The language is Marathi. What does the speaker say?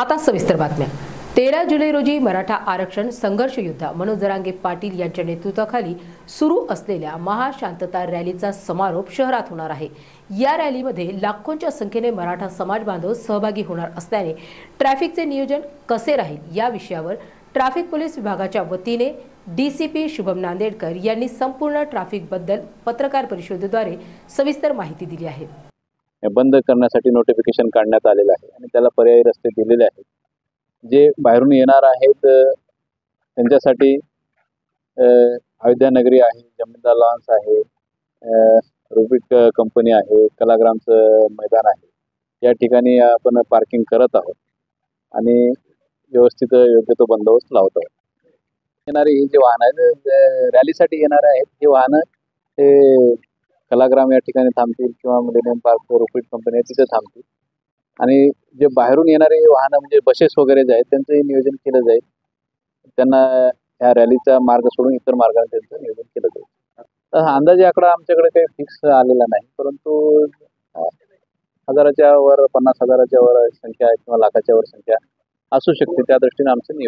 आता सविस्तर बातम्या. तेरा जुलै रोजी मराठा आरक्षण संघर्ष योद्धा मनोज जरांगे पाटील यांच्या नेतृत्वाखाली सुरू असलेल्या महाशांतता रॅलीचा समारोप शहरात होणार आहे. या रॅलीमध्ये लाखोंच्या संख्येने मराठा समाज बांधव सहभागी होणार असल्याने ट्रॅफिकचे नियोजन कसे राहील या विषयावर ट्रॅफिक पोलीस विभागाच्या वतीने डीसीपी शुभम नांदेडकर यांनी संपूर्ण ट्रॅफिकबद्दल पत्रकार परिषदेद्वारे सविस्तर माहिती दिली आहे. बंद करण्यासाठी नोटिफिकेशन काढण्यात आलेलं आहे आणि त्याला पर्यायी रस्ते दिलेले आहेत. जे बाहेरून येणार आहेत त्यांच्यासाठी अयोध्यानगरी आहे जमीनदार लॉन्स आहे अ, रुबिट कंपनी आहे कलाग्रामचं मैदान आहे. या ठिकाणी आपण पार्किंग करत आहोत आणि व्यवस्थित योग्य तो बंदोबस्त लावत आहोत. येणारे ही जे वाहन आहेत रॅलीसाठी येणारे आहेत हे वाहनं ते कलाग्राम या ठिकाणी थांबतील किंवा मिलेनियम पार्क रुपीट कंपनी आहे तिथे थांबतील. आणि जे बाहेरून येणारे वाहनं म्हणजे बसेस वगैरे जे आहेत त्यांचंही नियोजन केलं जाईल. त्यांना ह्या रॅलीचा मार्ग सोडून इतर मार्गाने त्यांचं नियोजन केलं जाईल. तर हा अंदाजे आकडा आमच्याकडे काही फिक्स आलेला नाही परंतु हजाराच्या वर पन्नास हजाराच्या वर संख्या किंवा लाखाच्या वर संख्या असू शकते. त्या दृष्टीने आमचं